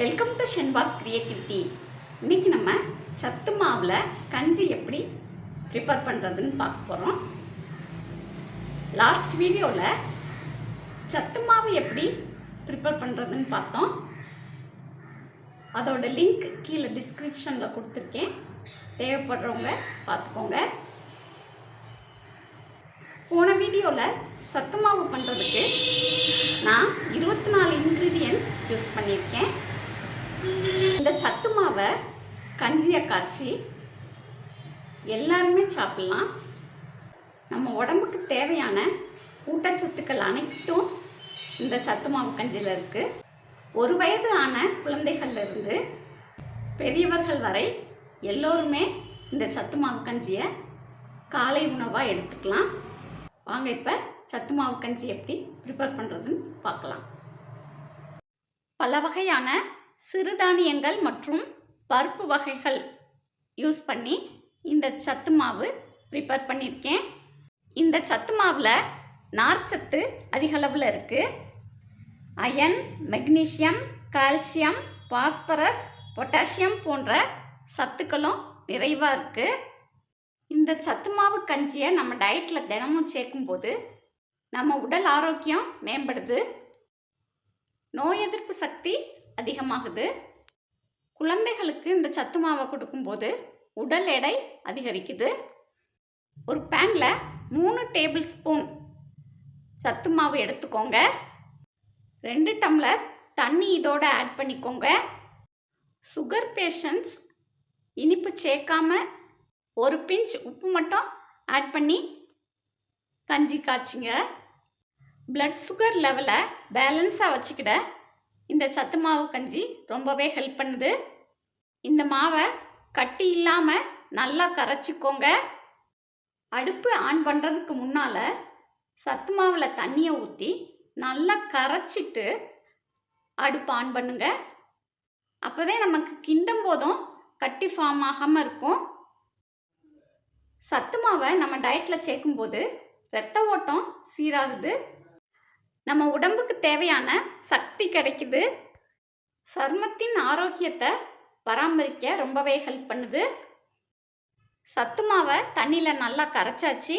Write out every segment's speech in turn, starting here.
Welcome to Shenba's creativity இன்னைக்கு நம்ம சத்து மாவில் கஞ்சி எப்படி ப்ரிப்பேர் பண்ணுறதுன்னு பார்க்க போகிறோம் லாஸ்ட் வீடியோவில் சத்து மாவு எப்படி ப்ரிப்பேர் பண்ணுறதுன்னு பார்த்தோம். அதோட லிங்க் கீழே டிஸ்கிரிப்ஷனில் கொடுத்துருக்கேன். தேவைப்படுறவங்க பார்த்துக்கோங்க. போன வீடியோவில் சத்து மாவு பண்ணுறதுக்கு நான் இருபத்தி நாலு இன்க்ரீடியன்ஸ் யூஸ் பண்ணியிருக்கேன். இந்த சத்து மாவை கஞ்சியை காய்ச்சி எல்லாருமே சாப்பிட்லாம். நம்ம உடம்புக்கு தேவையான ஊட்டச்சத்துக்கள் அனைத்தும் இந்த சத்து மாவு கஞ்சியில் இருக்குது ஒரு வயது ஆன குழந்தைகள்லேருந்து பெரியவர்கள் வரை எல்லோருமே இந்த சத்து மாவு கஞ்சியை காலை உணவாக எடுத்துக்கலாம். வாங்க இப்போ சத்து மாவு கஞ்சி எப்படி ப்ரிப்பேர் பண்ணுறதுன்னு பார்க்கலாம். பல வகையான சிறுதானியங்கள் மற்றும் பருப்பு வகைகள் யூஸ் பண்ணி இந்த சத்து மாவு ப்ரிப்பேர் பண்ணியிருக்கேன். இந்த சத்து மாவில் நார்ச்சத்து அதிகளவில் இருக்குது iron magnesium calcium phosphorus potassium போன்ற சத்துக்களும் நிறைவாக இருக்குது இந்த சத்து மாவு கஞ்சியை நம்ம டயட்டில் தினமும் சேர்க்கும்போது நம்ம உடல் ஆரோக்கியம் மேம்படுது. நோய் எதிர்ப்பு சக்தி அதிகமாகுது. குழந்தைகளுக்கு இந்த சத்து மாவை கொடுக்கும்போது உடல் எடை அதிகரிக்குது. ஒரு பேனில் மூணு டேபிள் ஸ்பூன் சத்து மாவு எடுத்துக்கோங்க. ரெண்டு டம்ளர் தண்ணி இதோட ஆட் பண்ணிக்கோங்க. சுகர் பேஷண்ட்ஸ் இனிப்பு சேர்க்காம ஒரு பிஞ்ச் உப்பு மட்டும் ஆட் பண்ணி கஞ்சி காய்ச்சிங்க. பிளட் சுகர் லெவலை பேலன்ஸாக வச்சுக்கிட இந்த சத்து மாவு கஞ்சி ரொம்பவே ஹெல்ப் பண்ணுது. இந்த மாவை கட்டி இல்லாமல் நல்லா கரைச்சிக்கோங்க. அடுப்பு ஆன் பண்ணுறதுக்கு முன்னால் சத்து மாவில் தண்ணியை ஊற்றி நல்லா கரைச்சிட்டு அடுப்பு ஆன் பண்ணுங்க. அப்போதே நமக்கு கிண்டும் போதும் கட்டி ஃபார்ம் ஆகாமல் இருக்கும். சத்து மாவை நம்ம டயட்டில் சேர்க்கும்போது ரத்த ஓட்டம் சீராகுது. நம்ம உடம்புக்கு தேவையான சக்தி கிடைக்குது. சருமத்தின் ஆரோக்கியத்தை பராமரிக்க ரொம்பவே ஹெல்ப் பண்ணுது. சத்து மாவை தண்ணியில் நல்லா கரைச்சாச்சு.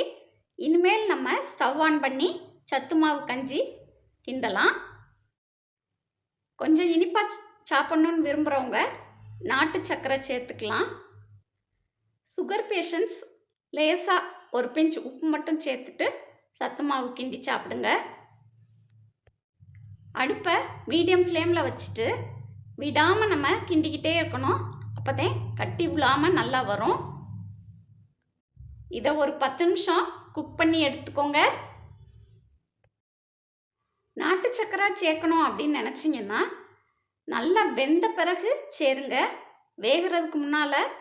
இனிமேல் நம்ம ஸ்டவ் ஆன் பண்ணி சத்து மாவு கஞ்சி கிண்டலாம். கொஞ்சம் இனிப்பாக சாப்பிட்ணுன்னு விரும்புகிறவங்க நாட்டு சக்கரை சேர்த்துக்கலாம். சுகர் பேஷண்ட்ஸ் லேசாக ஒரு பிஞ்ச் உப்பு மட்டும் சேர்த்துட்டு சத்து மாவு கிண்டி சாப்பிடுங்க. அடுப்பை மீடியம் ஃப்ளேமில் வச்சுட்டு விடாமல் நம்ம கிண்டிக்கிட்டே இருக்கணும். அப்போதான் கட்டி விழாமல் நல்லா வரும். இதை ஒரு பத்து நிமிஷம் குக் பண்ணி எடுத்துக்கோங்க. நாட்டு சக்கரை சேர்க்கணும் அப்படின்னு நினச்சிங்கன்னா நல்லா வெந்த பிறகு சேருங்க. வேகிறதுக்கு முன்னால்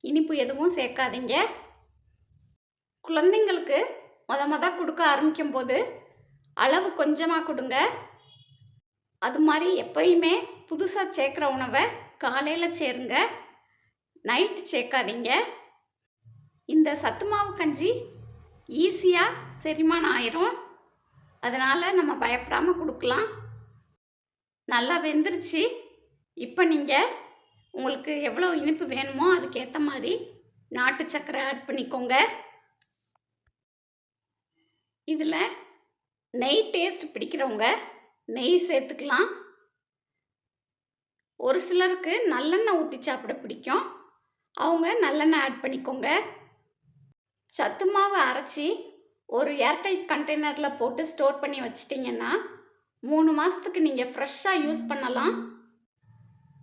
இனிப்பு எதுவும் சேர்க்காதீங்க. குழந்தைங்களுக்கு மொத மொத கொடுக்க ஆரம்பிக்கும் போது அளவு கொஞ்சமாக கொடுங்க. அது மாதிரி எப்பயுமே புதுசாக சேர்க்குற உணவை காலையில் சேருங்க. நைட்டு சேர்க்காதீங்க. இந்த சத்து மாவு கஞ்சி ஈஸியாக செரிமானம் ஆயிரும். அதனால் நம்ம பயப்படாமல் கொடுக்கலாம். நல்லா வெந்துருச்சு. இப்போ நீங்கள் உங்களுக்கு எவ்வளோ இனிப்பு வேணுமோ அதுக்கேற்ற மாதிரி நாட்டு சக்கரை ஆட் பண்ணிக்கோங்க. இதில் நெய் டேஸ்ட் பிடிக்கிறவங்க நெய் சேர்த்துக்கலாம். ஒரு சிலருக்கு நல்லெண்ணெய் ஊற்றி சாப்பிட பிடிக்கும். அவங்க நல்லெண்ணெய் ஆட் பண்ணிக்கோங்க. சத்து மாவு அரைச்சி ஒரு ஏர்டைட் கண்டெய்னரில் போட்டு ஸ்டோர் பண்ணி வச்சிட்டிங்கன்னா மூணு மாதத்துக்கு நீங்கள் ஃப்ரெஷ்ஷாக யூஸ் பண்ணலாம்.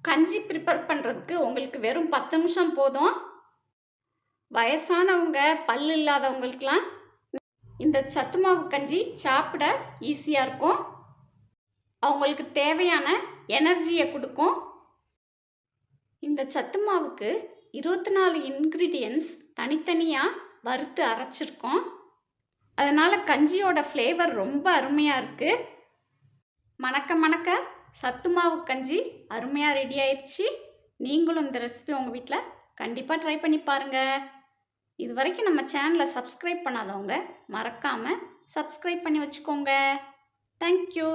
கஞ்சி ப்ரிப்பேர் பண்ணுறதுக்கு உங்களுக்கு வெறும் பத்து நிமிஷம் போதும். வயசானவங்க பல் இல்லாதவங்களுக்கெலாம் இந்த சத்து மாவு கஞ்சி சாப்பிட ஈஸியாக இருக்கும். அவங்களுக்கு தேவையான எனர்ஜியை கொடுக்கும். இந்த சத்து மாவுக்கு இருபத்தி நாலு இன்க்ரீடியன்ஸ் தனித்தனியாக வறுத்து அரைச்சிருக்கோம். அதனால் கஞ்சியோட ஃப்ளேவர் ரொம்ப அருமையாக இருக்குது மணக்க மணக்க சத்து மாவு கஞ்சி அருமையாக ரெடி ஆயிடுச்சு நீங்களும் இந்த ரெசிபி உங்கள் வீட்டில் கண்டிப்பாக ட்ரை பண்ணி பாருங்கள் இது வரைக்கும் நம்ம சேனலை சப்ஸ்கிரைப் பண்ணாதவங்க மறக்காமல் சப்ஸ்கிரைப் பண்ணி வச்சுக்கோங்க. தேங்க்யூ